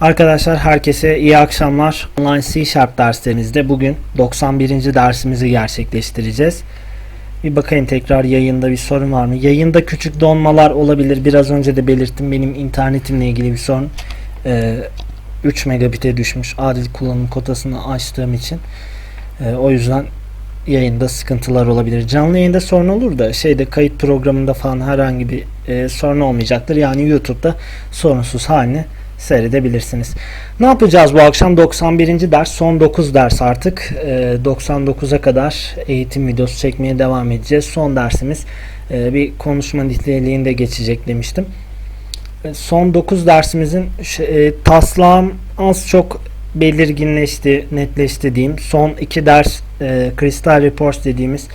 Arkadaşlar herkese iyi akşamlar. Online C Sharp dersimizde bugün 91. dersimizi gerçekleştireceğiz. Bir bakayım tekrar yayında bir sorun var mı? Yayında küçük donmalar olabilir. Biraz önce de belirttim benim internetimle ilgili bir sorun. Ee, 3 megabit'e düşmüş. Adil kullanım kotasını açtığım için. Ee, o yüzden yayında sıkıntılar olabilir. Canlı yayında sorun olur da şeyde kayıt programında falan herhangi bir e, sorun olmayacaktır. Yani YouTube'da sorunsuz haline seyredebilirsiniz. Ne yapacağız bu akşam? 91. ders, son 9 ders artık. E, 99'a kadar eğitim videosu çekmeye devam edeceğiz. Son dersimiz e, bir konuşma niteliğinde geçecek demiştim. E, son 9 dersimizin e, taslağım az çok belirginleşti, netleşti diyeyim. Son 2 ders e, Crystal Reports dediğimiz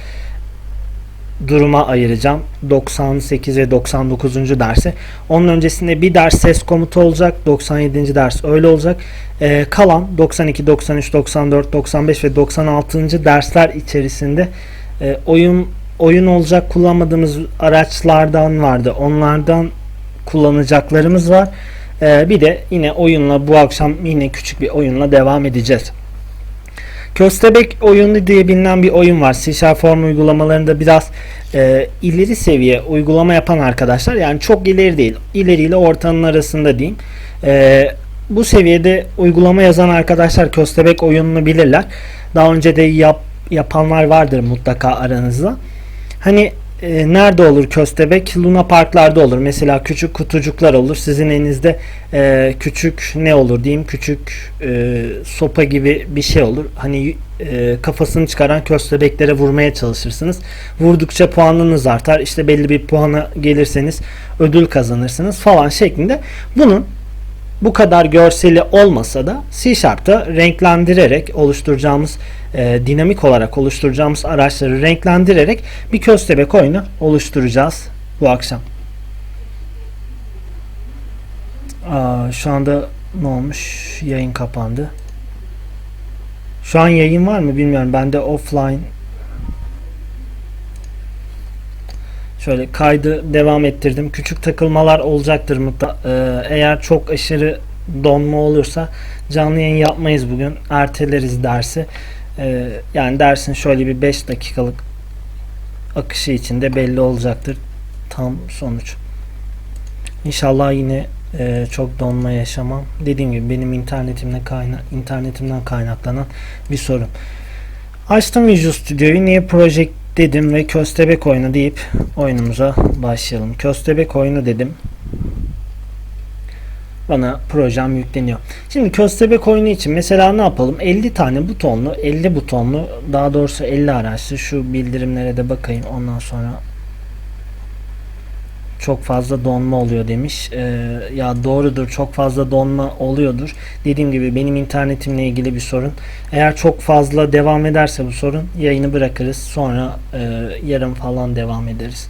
duruma ayıracağım. 98 ve 99. dersi. Onun öncesinde bir ders ses komutu olacak. 97. ders öyle olacak. Ee, kalan 92, 93, 94, 95 ve 96. dersler içerisinde e, oyun oyun olacak kullanmadığımız araçlardan vardı. Onlardan kullanacaklarımız var. Ee, bir de yine oyunla bu akşam yine küçük bir oyunla devam edeceğiz. Köstebek oyunu diye bilinen bir oyun var. C Form uygulamalarında biraz e, ileri seviye uygulama yapan arkadaşlar. Yani çok ileri değil. İleri ile ortanın arasında diyeyim. E, bu seviyede uygulama yazan arkadaşlar Köstebek oyununu bilirler. Daha önce de yap, yapanlar vardır mutlaka aranızda. Hani e, nerede olur köstebek? Luna parklarda olur. Mesela küçük kutucuklar olur. Sizin elinizde e, küçük ne olur diyeyim küçük e, sopa gibi bir şey olur. Hani e, kafasını çıkaran köstebeklere vurmaya çalışırsınız. Vurdukça puanınız artar. İşte belli bir puana gelirseniz ödül kazanırsınız falan şeklinde. Bunun bu kadar görseli olmasa da C Sharp'ta renklendirerek oluşturacağımız e, dinamik olarak oluşturacağımız araçları renklendirerek bir köstebek oyunu oluşturacağız bu akşam. Aa, şu anda ne olmuş? Yayın kapandı. Şu an yayın var mı bilmiyorum. Bende offline Şöyle kaydı devam ettirdim. Küçük takılmalar olacaktır mutlaka. Ee, eğer çok aşırı donma olursa canlı yayın yapmayız bugün. Erteleriz dersi. Ee, yani dersin şöyle bir 5 dakikalık akışı içinde belli olacaktır tam sonuç. İnşallah yine e, çok donma yaşamam. Dediğim gibi benim internetimle kayna internetimden kaynaklanan bir sorun. Açtım Visual Studio'yu. Niye Project dedim ve köstebek oyunu deyip oyunumuza başlayalım. Köstebek oyunu dedim. Bana projem yükleniyor. Şimdi köstebek oyunu için mesela ne yapalım? 50 tane butonlu, 50 butonlu, daha doğrusu 50 araçlı şu bildirimlere de bakayım. Ondan sonra çok fazla donma oluyor demiş. Ee, ya doğrudur çok fazla donma oluyordur. Dediğim gibi benim internetimle ilgili bir sorun. Eğer çok fazla devam ederse bu sorun yayını bırakırız. Sonra e, yarın falan devam ederiz.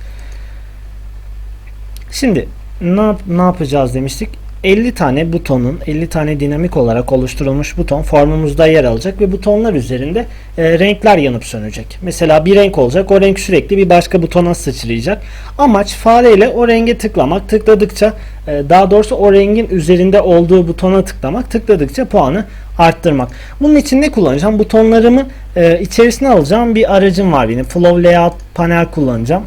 Şimdi ne, ne yapacağız demiştik. 50 tane butonun 50 tane dinamik olarak oluşturulmuş buton formumuzda yer alacak ve butonlar üzerinde e, renkler yanıp sönecek. Mesela bir renk olacak. O renk sürekli bir başka butona sıçrayacak. Amaç fareyle o renge tıklamak. Tıkladıkça e, daha doğrusu o rengin üzerinde olduğu butona tıklamak. Tıkladıkça puanı arttırmak. Bunun için ne kullanacağım? Butonlarımı e, içerisine alacağım bir aracım var benim. Flow Layout panel kullanacağım.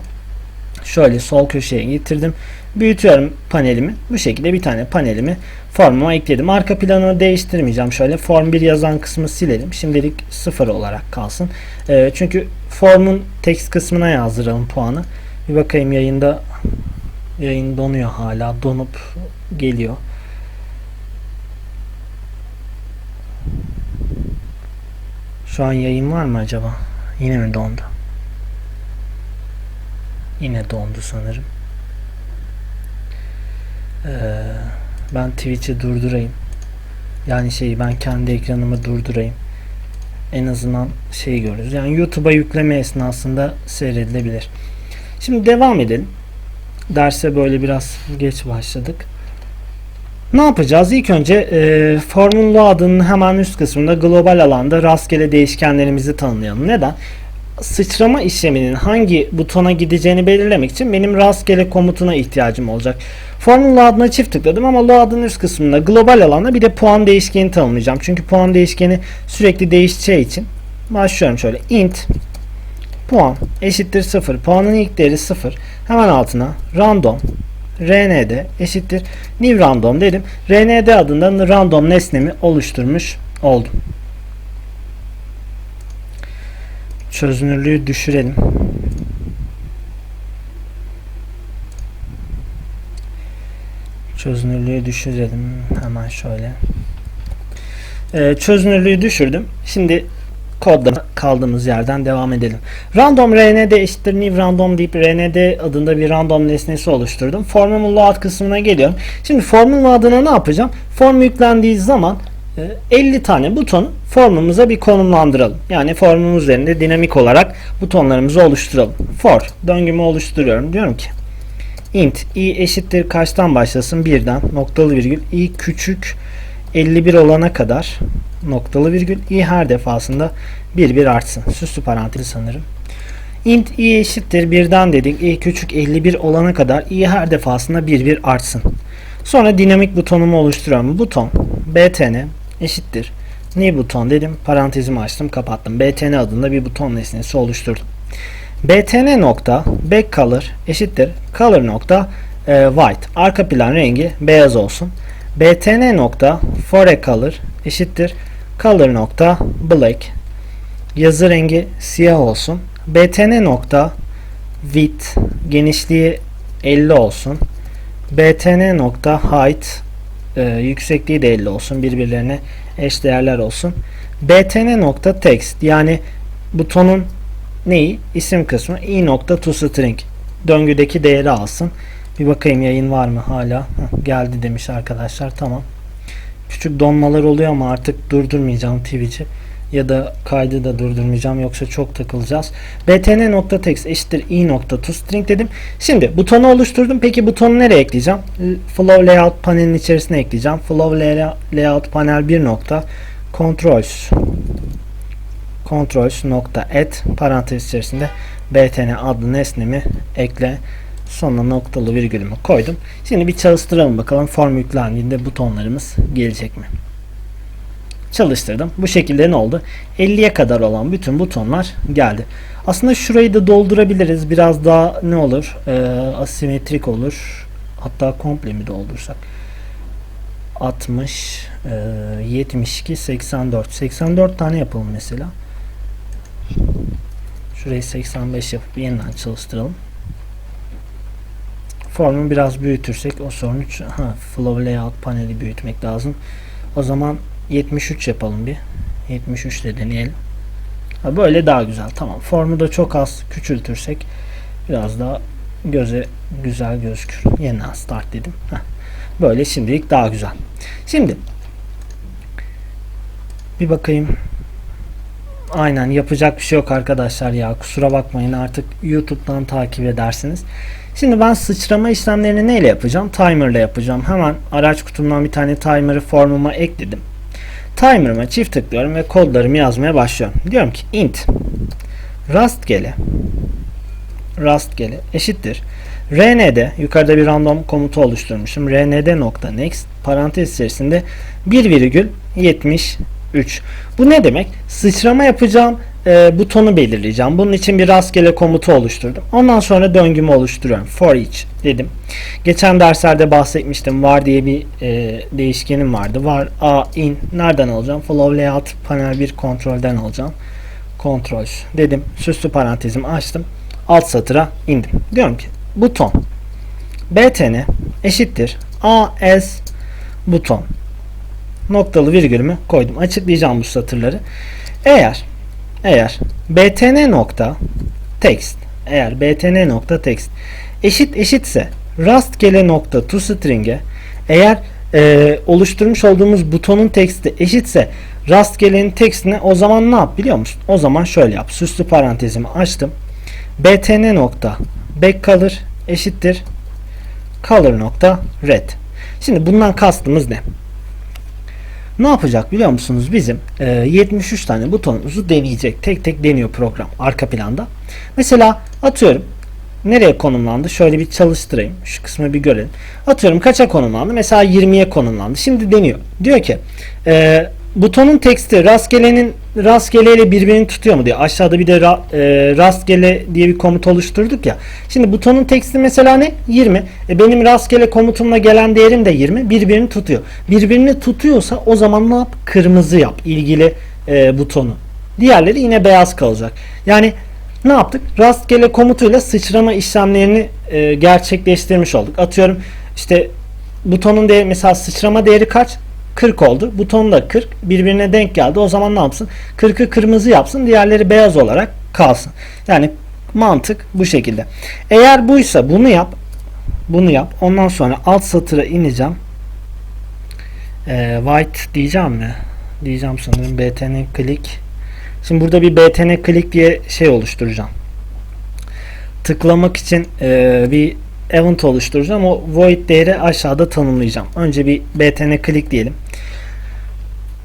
Şöyle sol köşeye getirdim. Büyütüyorum panelimi. Bu şekilde bir tane panelimi formuma ekledim. Arka planı değiştirmeyeceğim. Şöyle form 1 yazan kısmı silelim. Şimdilik 0 olarak kalsın. Ee, çünkü formun text kısmına yazdıralım puanı. Bir bakayım yayında yayın donuyor hala. Donup geliyor. Şu an yayın var mı acaba? Yine mi dondu? Yine dondu sanırım. Ee, ben Twitch'i durdurayım. Yani şeyi ben kendi ekranımı durdurayım. En azından şey görürüz. Yani YouTube'a yükleme esnasında seyredilebilir. Şimdi devam edelim. Derse böyle biraz geç başladık. Ne yapacağız? İlk önce e, Formula adının hemen üst kısmında global alanda rastgele değişkenlerimizi tanımlayalım. Neden? sıçrama işleminin hangi butona gideceğini belirlemek için benim rastgele komutuna ihtiyacım olacak. Formül adına çift tıkladım ama load'ın üst kısmında global alanda bir de puan değişkeni tanımlayacağım. Çünkü puan değişkeni sürekli değişeceği için başlıyorum şöyle int puan eşittir 0. Puanın ilk değeri 0. Hemen altına random rnd eşittir new random dedim. rnd adında random nesnemi oluşturmuş oldum. Çözünürlüğü düşürelim. Çözünürlüğü düşürelim. Hemen şöyle. Ee, çözünürlüğü düşürdüm. Şimdi kodda kaldığımız yerden devam edelim. Random rnd eşittir new random deyip rnd adında bir random nesnesi oluşturdum. Formumun load kısmına geliyorum. Şimdi formun adına ne yapacağım? Form yüklendiği zaman e, 50 tane buton formumuza bir konumlandıralım. Yani formumuz üzerinde dinamik olarak butonlarımızı oluşturalım. For döngümü oluşturuyorum. Diyorum ki int i eşittir kaçtan başlasın? Birden noktalı virgül i küçük 51 olana kadar noktalı virgül i her defasında bir bir artsın. Süslü parantez sanırım. int i eşittir birden dedik. i küçük 51 olana kadar i her defasında bir bir artsın. Sonra dinamik butonumu oluşturuyorum. Buton btn eşittir. New buton dedim. Parantezimi açtım kapattım. btn adında bir buton nesnesi oluşturdum. Btn nokta backcolor eşittir. color nokta e, white. Arka plan rengi beyaz olsun. btn nokta forecolor eşittir. color nokta black. Yazı rengi siyah olsun. btn nokta width genişliği 50 olsun. btn nokta height e, yüksekliği de 50 olsun. Birbirlerine eş değerler olsun. btn nokta text yani butonun neyi? İsim kısmı i nokta to string döngüdeki değeri alsın. Bir bakayım yayın var mı hala? Heh, geldi demiş arkadaşlar. Tamam. Küçük donmalar oluyor ama artık durdurmayacağım Twitch'i ya da kaydı da durdurmayacağım yoksa çok takılacağız. btn.text eşittir i nokta to string dedim. Şimdi butonu oluşturdum. Peki butonu nereye ekleyeceğim? Flow layout panelin içerisine ekleyeceğim. Flow layout panel 1 nokta controls controls add parantez içerisinde btn adlı nesnemi ekle sonuna noktalı virgülümü koydum. Şimdi bir çalıştıralım bakalım form yüklendiğinde butonlarımız gelecek mi? Çalıştırdım. Bu şekilde ne oldu? 50'ye kadar olan bütün butonlar geldi. Aslında şurayı da doldurabiliriz. Biraz daha ne olur? Ee, asimetrik olur. Hatta komple mi doldursak? 60, e, 72, 84. 84 tane yapalım mesela. Şurayı 85 yapıp yeniden çalıştıralım. Formu biraz büyütürsek o sorun ha, flow layout paneli büyütmek lazım. O zaman 73 yapalım bir. 73 de deneyelim. Ha, böyle daha güzel. Tamam. Formu da çok az küçültürsek biraz daha göze güzel gözükür. Yeniden start dedim. Heh. Böyle şimdilik daha güzel. Şimdi bir bakayım. Aynen yapacak bir şey yok arkadaşlar ya. Kusura bakmayın artık YouTube'dan takip edersiniz. Şimdi ben sıçrama işlemlerini neyle yapacağım? Timer ile yapacağım. Hemen araç kutumdan bir tane timer'ı formuma ekledim. Timer'ıma çift tıklıyorum ve kodlarımı yazmaya başlıyorum. Diyorum ki int rastgele rastgele eşittir. rnd yukarıda bir random komutu oluşturmuşum. rnd.next parantez içerisinde 1,73 bu ne demek? Sıçrama yapacağım e, butonu belirleyeceğim. Bunun için bir rastgele komutu oluşturdum. Ondan sonra döngümü oluşturuyorum. For each dedim. Geçen derslerde bahsetmiştim. Var diye bir e, değişkenim vardı. Var a in nereden alacağım? Flow layout panel 1 kontrolden alacağım. Controls dedim. Süslü parantezimi açtım. Alt satıra indim. Diyorum ki buton btn eşittir as buton noktalı virgülümü koydum. Açıklayacağım bu satırları. Eğer eğer btn nokta text eğer btn nokta text eşit eşitse rastgele nokta to string'e eğer e, oluşturmuş olduğumuz butonun teksti eşitse rastgelenin tekstine o zaman ne yap biliyor musun? O zaman şöyle yap. Süslü parantezimi açtım. btn nokta back color eşittir color nokta red. Şimdi bundan kastımız ne? Ne yapacak biliyor musunuz? Bizim e, 73 tane butonumuzu deneyecek. Tek tek deniyor program arka planda. Mesela atıyorum nereye konumlandı? Şöyle bir çalıştırayım. Şu kısmı bir görelim. Atıyorum kaça konumlandı? Mesela 20'ye konumlandı. Şimdi deniyor. Diyor ki e, butonun teksti rastgelenin rastgeleyle birbirini tutuyor mu diyor. Aşağıda bir de ra, e, rastgele diye bir komut oluşturduk ya. Şimdi butonun teksti mesela ne? 20. E, benim rastgele komutumla gelen değerim de 20. Birbirini tutuyor. Birbirini tutuyorsa o zaman ne yap? Kırmızı yap ilgili e, butonu. Diğerleri yine beyaz kalacak. Yani ne yaptık? Rastgele komutuyla sıçrama işlemlerini e, gerçekleştirmiş olduk. Atıyorum işte butonun değeri mesela sıçrama değeri kaç? 40 oldu. Buton da 40. Birbirine denk geldi. O zaman ne yapsın? 40'ı kırmızı yapsın. Diğerleri beyaz olarak kalsın. Yani mantık bu şekilde. Eğer buysa bunu yap. Bunu yap. Ondan sonra alt satıra ineceğim. E, white diyeceğim mi? Diyeceğim sanırım. btn click. Şimdi burada bir btn click diye şey oluşturacağım. Tıklamak için e, bir event oluşturacağım. O void değeri aşağıda tanımlayacağım. Önce bir btn click diyelim.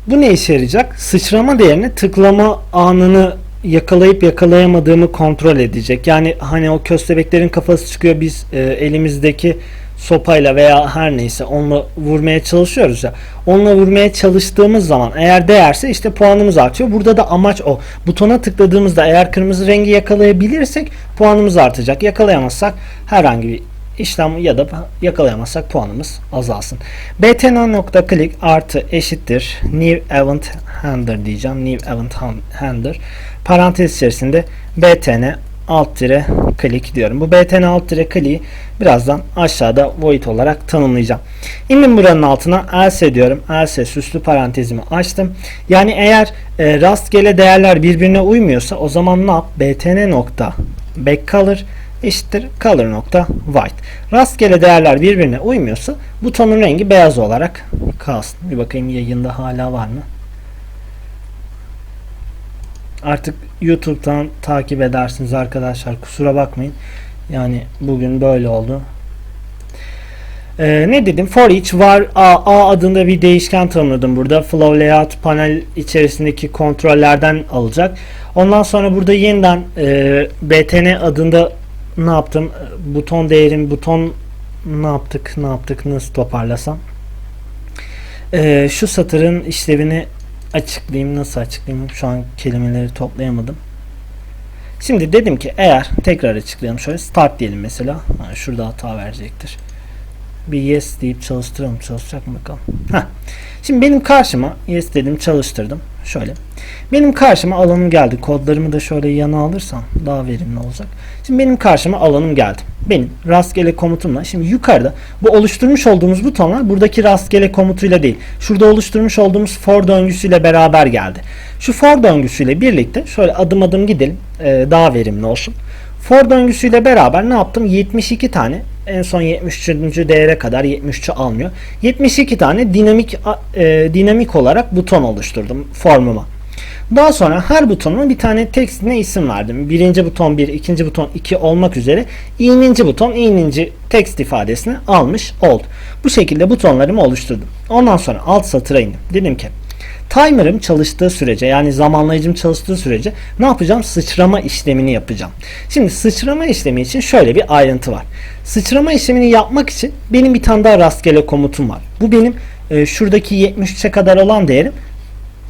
Bu ne işe yarayacak? Sıçrama değerini tıklama anını yakalayıp yakalayamadığımı kontrol edecek. Yani hani o köstebeklerin kafası çıkıyor biz e, elimizdeki sopayla veya her neyse onunla vurmaya çalışıyoruz ya. Onunla vurmaya çalıştığımız zaman eğer değerse işte puanımız artıyor. Burada da amaç o. Butona tıkladığımızda eğer kırmızı rengi yakalayabilirsek puanımız artacak. Yakalayamazsak herhangi bir işlem ya da yakalayamazsak puanımız azalsın. btn.click artı eşittir new event handler diyeceğim. New event handler parantez içerisinde btn alt tire click diyorum. Bu btn alt tire click'i birazdan aşağıda void olarak tanımlayacağım. İndim buranın altına else diyorum. Else süslü parantezimi açtım. Yani eğer e, rastgele değerler birbirine uymuyorsa o zaman ne yap? btn nokta backcolor eşittir color nokta white. Rastgele değerler birbirine uymuyorsa butonun rengi beyaz olarak kalsın. Bir bakayım yayında hala var mı? Artık YouTube'dan takip edersiniz arkadaşlar. Kusura bakmayın. Yani bugün böyle oldu. Ee, ne dedim? For each var A, A adında bir değişken tanımladım burada. Flow layout panel içerisindeki kontrollerden alacak. Ondan sonra burada yeniden e, btn adında ne yaptım? Buton değerim, buton ne yaptık? Ne yaptık? Nasıl toparlasam? Ee, şu satırın işlevini açıklayayım. Nasıl açıklayayım? Şu an kelimeleri toplayamadım. Şimdi dedim ki eğer tekrar açıklayalım şöyle start diyelim mesela. Ha, şurada hata verecektir. Bir yes deyip çalıştıralım. Çalışacak mı bakalım. Heh. Şimdi benim karşıma yes dedim çalıştırdım. Şöyle. Benim karşıma alanım geldi. Kodlarımı da şöyle yana alırsam daha verimli olacak. Şimdi benim karşıma alanım geldi. Benim rastgele komutumla. Şimdi yukarıda bu oluşturmuş olduğumuz butonlar buradaki rastgele komutuyla değil. Şurada oluşturmuş olduğumuz for döngüsüyle beraber geldi. Şu for döngüsüyle birlikte şöyle adım adım gidelim. Daha verimli olsun. For döngüsüyle beraber ne yaptım? 72 tane en son 73. değere kadar 73'ü almıyor. 72 tane dinamik e, dinamik olarak buton oluşturdum formuma. Daha sonra her butonuma bir tane tekstine isim verdim. Birinci buton 1, ikinci buton 2 olmak üzere i'ninci buton i'ninci tekst ifadesini almış oldu. Bu şekilde butonlarımı oluşturdum. Ondan sonra alt satıra indim. Dedim ki timer'ım çalıştığı sürece yani zamanlayıcım çalıştığı sürece ne yapacağım? Sıçrama işlemini yapacağım. Şimdi sıçrama işlemi için şöyle bir ayrıntı var. Sıçrama işlemini yapmak için benim bir tane daha rastgele komutum var. Bu benim e, şuradaki 73'e kadar olan değerim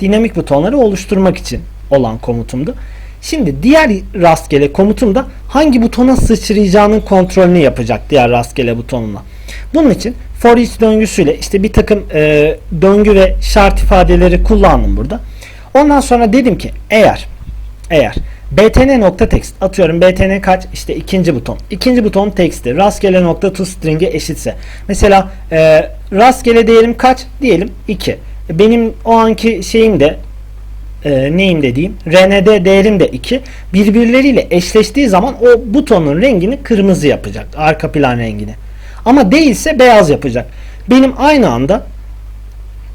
dinamik butonları oluşturmak için olan komutumdu. Şimdi diğer rastgele komutum da hangi butona sıçrayacağının kontrolünü yapacak diğer rastgele butonuna. Bunun için for each döngüsüyle işte bir takım e, döngü ve şart ifadeleri kullandım burada. Ondan sonra dedim ki eğer eğer btn nokta text atıyorum btn kaç? İşte ikinci buton. İkinci buton text'i rastgele nokta to string'e eşitse. Mesela e, rastgele değerim kaç? Diyelim 2 benim o anki şeyim de e, neyim dediğim? RND değerim de 2 birbirleriyle eşleştiği zaman o butonun rengini kırmızı yapacak arka plan rengini ama değilse beyaz yapacak benim aynı anda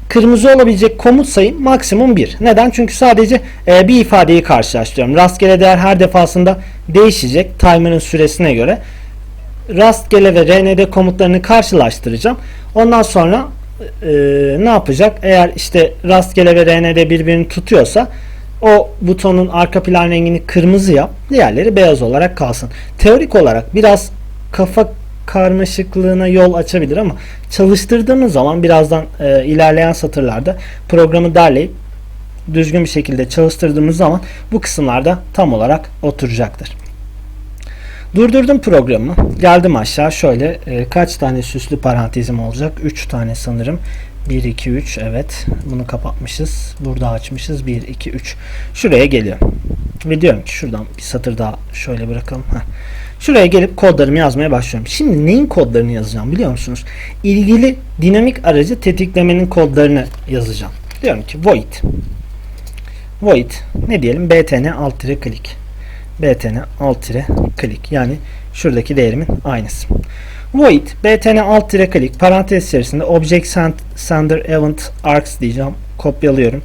kırmızı olabilecek komut sayım maksimum 1. Neden? Çünkü sadece e, bir ifadeyi karşılaştırıyorum. Rastgele değer her defasında değişecek timer'ın süresine göre. Rastgele ve rnd komutlarını karşılaştıracağım. Ondan sonra e, ne yapacak? Eğer işte rastgele ve rnd birbirini tutuyorsa o butonun arka plan rengini kırmızı yap. Diğerleri beyaz olarak kalsın. Teorik olarak biraz kafa karmaşıklığına yol açabilir ama çalıştırdığımız zaman birazdan e, ilerleyen satırlarda programı derleyip düzgün bir şekilde çalıştırdığımız zaman bu kısımlarda tam olarak oturacaktır. Durdurdum programı. Geldim aşağı şöyle e, kaç tane süslü parantezim olacak? 3 tane sanırım. 1, 2, 3 evet. Bunu kapatmışız. Burada açmışız. 1, 2, 3. Şuraya geliyorum. Ve diyorum ki şuradan bir satır daha şöyle bırakalım. Heh. Şuraya gelip kodlarımı yazmaya başlıyorum. Şimdi neyin kodlarını yazacağım biliyor musunuz? İlgili dinamik aracı tetiklemenin kodlarını yazacağım. Diyorum ki void void ne diyelim btn alt tire click btn alt tire click yani şuradaki değerimin aynısı. Void btn alt tire click parantez içerisinde object send, sender event args diyeceğim. Kopyalıyorum.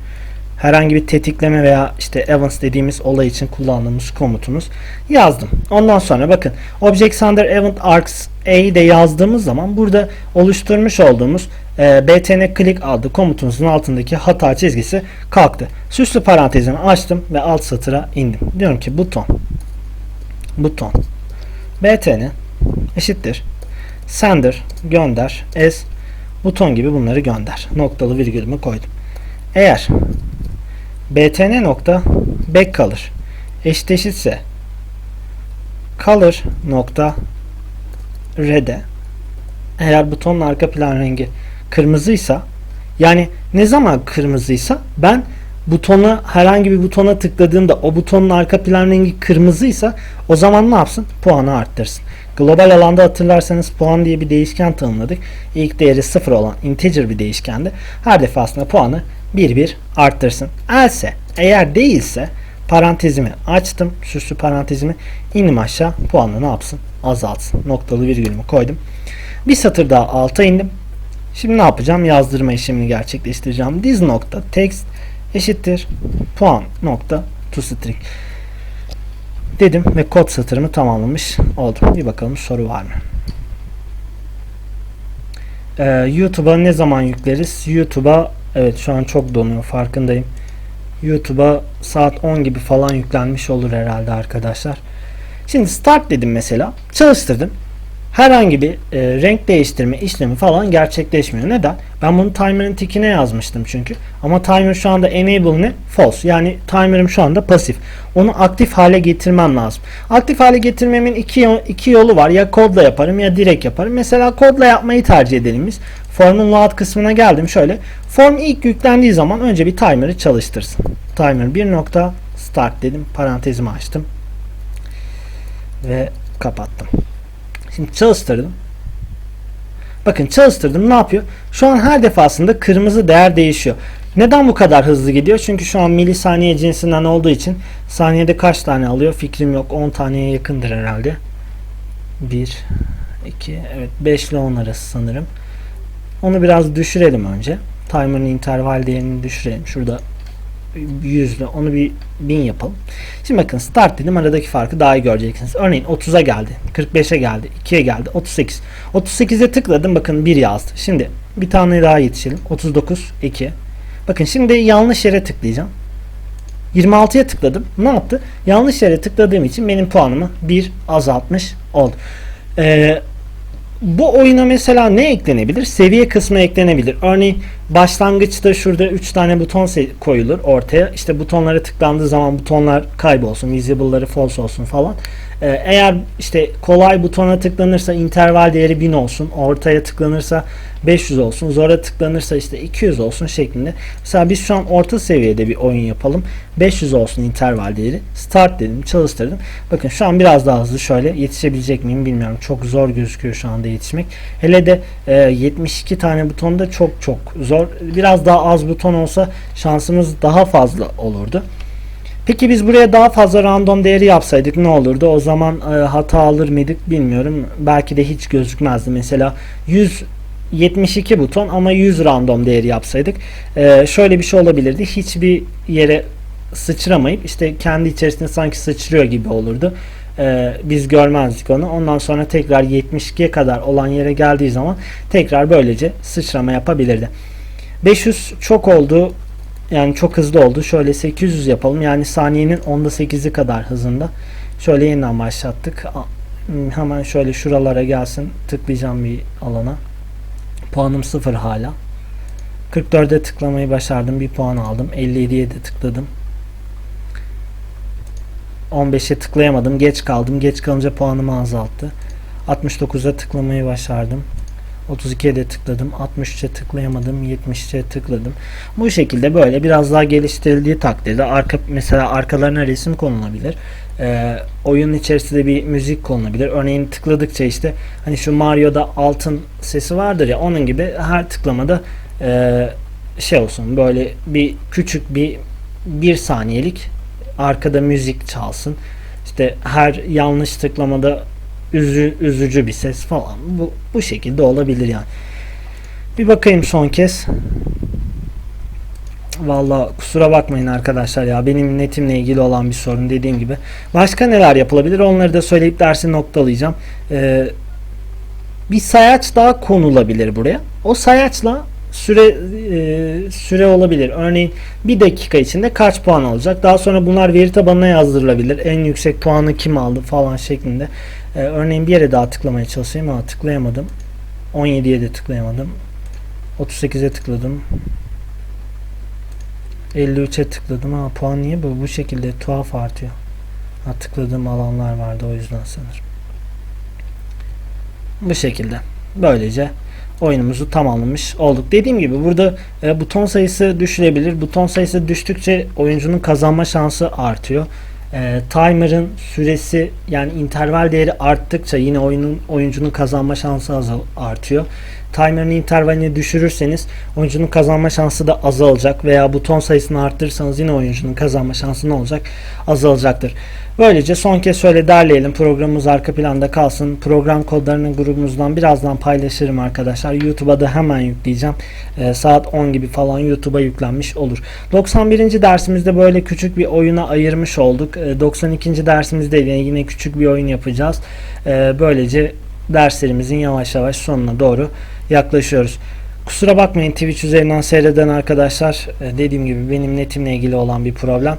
Herhangi bir tetikleme veya işte events dediğimiz olay için kullandığımız komutumuz yazdım. Ondan sonra bakın object sender event args a'yı de yazdığımız zaman burada oluşturmuş olduğumuz e, btn click adlı komutumuzun altındaki hata çizgisi kalktı. Süslü parantezimi açtım ve alt satıra indim. Diyorum ki buton buton btn eşittir sender gönder s buton gibi bunları gönder. Noktalı virgülümü koydum. Eğer btn nokta back kalır eşdeşitse color nokta red'e eğer butonun arka plan rengi kırmızıysa yani ne zaman kırmızıysa ben butona herhangi bir butona tıkladığımda o butonun arka plan rengi kırmızıysa o zaman ne yapsın? Puanı arttırsın. Global alanda hatırlarsanız puan diye bir değişken tanımladık. İlk değeri 0 olan integer bir değişkendi. Her defasında puanı 1 1 arttırsın. Else eğer değilse parantezimi açtım. Süslü parantezimi indim aşağı. Puanı ne yapsın? Azaltsın. Noktalı virgülümü koydum. Bir satır daha alta indim. Şimdi ne yapacağım? Yazdırma işlemini gerçekleştireceğim. This nokta text eşittir puan nokta to string dedim ve kod satırımı tamamlamış oldum. Bir bakalım soru var mı? Ee, YouTube'a ne zaman yükleriz? YouTube'a evet şu an çok donuyor farkındayım. YouTube'a saat 10 gibi falan yüklenmiş olur herhalde arkadaşlar. Şimdi start dedim mesela. Çalıştırdım herhangi bir e, renk değiştirme işlemi falan gerçekleşmiyor. Neden? Ben bunu timer'ın tikine yazmıştım çünkü. Ama timer şu anda enable ne? False. Yani timer'ım şu anda pasif. Onu aktif hale getirmem lazım. Aktif hale getirmemin iki, iki yolu var. Ya kodla yaparım ya direkt yaparım. Mesela kodla yapmayı tercih edelim biz. Form'un load kısmına geldim. Şöyle. Form ilk yüklendiği zaman önce bir timer'ı çalıştırsın. Timer 1 nokta start dedim. Parantezimi açtım. Ve kapattım. Şimdi çalıştırdım. Bakın çalıştırdım ne yapıyor? Şu an her defasında kırmızı değer değişiyor. Neden bu kadar hızlı gidiyor? Çünkü şu an milisaniye cinsinden olduğu için saniyede kaç tane alıyor fikrim yok. 10 taneye yakındır herhalde. 1 2 evet 5 ile 10 arası sanırım. Onu biraz düşürelim önce. Timer'ın interval değerini düşürelim. Şurada yüzlü onu bir bin yapalım. Şimdi bakın start dedim aradaki farkı daha iyi göreceksiniz. Örneğin 30'a geldi. 45'e geldi. 2'ye geldi. 38. 38'e tıkladım bakın 1 yazdı. Şimdi bir tane daha yetişelim. 39 2. Bakın şimdi yanlış yere tıklayacağım. 26'ya tıkladım. Ne yaptı? Yanlış yere tıkladığım için benim puanımı 1 azaltmış oldu. Ee, bu oyuna mesela ne eklenebilir? Seviye kısmı eklenebilir. Örneğin başlangıçta şurada 3 tane buton koyulur ortaya. İşte butonlara tıklandığı zaman butonlar kaybolsun, visible'ları false olsun falan. Ee, eğer işte kolay butona tıklanırsa interval değeri 1000 olsun. Ortaya tıklanırsa 500 olsun. Zora tıklanırsa işte 200 olsun şeklinde. Mesela biz şu an orta seviyede bir oyun yapalım. 500 olsun interval değeri. Start dedim, çalıştırdım. Bakın şu an biraz daha hızlı şöyle yetişebilecek miyim bilmiyorum. Çok zor gözüküyor şu anda yetişmek. Hele de e, 72 tane butonda çok çok zor. Biraz daha az buton olsa şansımız daha fazla olurdu. Peki biz buraya daha fazla random değeri yapsaydık ne olurdu? O zaman e, hata alır mıydık bilmiyorum. Belki de hiç gözükmezdi. Mesela 172 buton ama 100 random değeri yapsaydık e, şöyle bir şey olabilirdi. Hiçbir yere sıçramayıp işte kendi içerisinde sanki sıçrıyor gibi olurdu. E, biz görmezdik onu. Ondan sonra tekrar 72'ye kadar olan yere geldiği zaman tekrar böylece sıçrama yapabilirdi. 500 çok oldu yani çok hızlı oldu. Şöyle 800 yapalım. Yani saniyenin onda 8'i kadar hızında. Şöyle yeniden başlattık. Hmm, Hemen şöyle şuralara gelsin. Tıklayacağım bir alana. Puanım 0 hala. 44'e tıklamayı başardım. Bir puan aldım. 57'ye de tıkladım. 15'e tıklayamadım. Geç kaldım. Geç kalınca puanımı azalttı. 69'a tıklamayı başardım. 32'ye de tıkladım. 63'e tıklayamadım. 70'e tıkladım. Bu şekilde böyle biraz daha geliştirildiği takdirde arka mesela arkalarına resim konulabilir. Ee, oyunun içerisinde bir müzik konulabilir. Örneğin tıkladıkça işte hani şu Mario'da altın sesi vardır ya onun gibi her tıklamada e, şey olsun böyle bir küçük bir bir saniyelik arkada müzik çalsın. İşte her yanlış tıklamada üzü, üzücü bir ses falan. Bu, bu şekilde olabilir yani. Bir bakayım son kez. Valla kusura bakmayın arkadaşlar ya benim netimle ilgili olan bir sorun dediğim gibi. Başka neler yapılabilir onları da söyleyip dersi noktalayacağım. Ee, bir sayaç daha konulabilir buraya. O sayaçla süre e, süre olabilir. Örneğin bir dakika içinde kaç puan alacak. Daha sonra bunlar veri tabanına yazdırılabilir. En yüksek puanı kim aldı falan şeklinde. Ee, örneğin bir yere daha tıklamaya çalışayım ama tıklayamadım. 17'ye de tıklayamadım. 38'e tıkladım. 53'e tıkladım ama puan niye bu? Bu şekilde tuhaf artıyor. Ha, tıkladığım alanlar vardı o yüzden sanırım. Bu şekilde. Böylece oyunumuzu tamamlamış olduk. Dediğim gibi burada e, buton sayısı düşürebilir. Buton sayısı düştükçe oyuncunun kazanma şansı artıyor. E, timer'ın süresi yani interval değeri arttıkça yine oyunun oyuncunun kazanma şansı azal artıyor. Timer'ın intervalini düşürürseniz oyuncunun kazanma şansı da azalacak veya buton sayısını arttırırsanız yine oyuncunun kazanma şansı ne olacak? Azalacaktır. Böylece son kez şöyle derleyelim. Programımız arka planda kalsın. Program kodlarını grubumuzdan birazdan paylaşırım arkadaşlar. YouTube'a da hemen yükleyeceğim. Ee, saat 10 gibi falan YouTube'a yüklenmiş olur. 91. dersimizde böyle küçük bir oyuna ayırmış olduk. Ee, 92. dersimizde yine, küçük bir oyun yapacağız. Ee, böylece derslerimizin yavaş yavaş sonuna doğru yaklaşıyoruz. Kusura bakmayın Twitch üzerinden seyreden arkadaşlar. Ee, dediğim gibi benim netimle ilgili olan bir problem.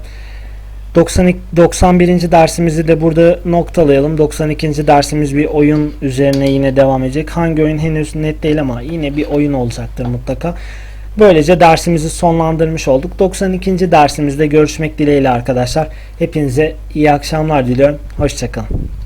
92, 91. dersimizi de burada noktalayalım. 92. dersimiz bir oyun üzerine yine devam edecek. Hangi oyun henüz net değil ama yine bir oyun olacaktır mutlaka. Böylece dersimizi sonlandırmış olduk. 92. dersimizde görüşmek dileğiyle arkadaşlar. Hepinize iyi akşamlar diliyorum. Hoşçakalın.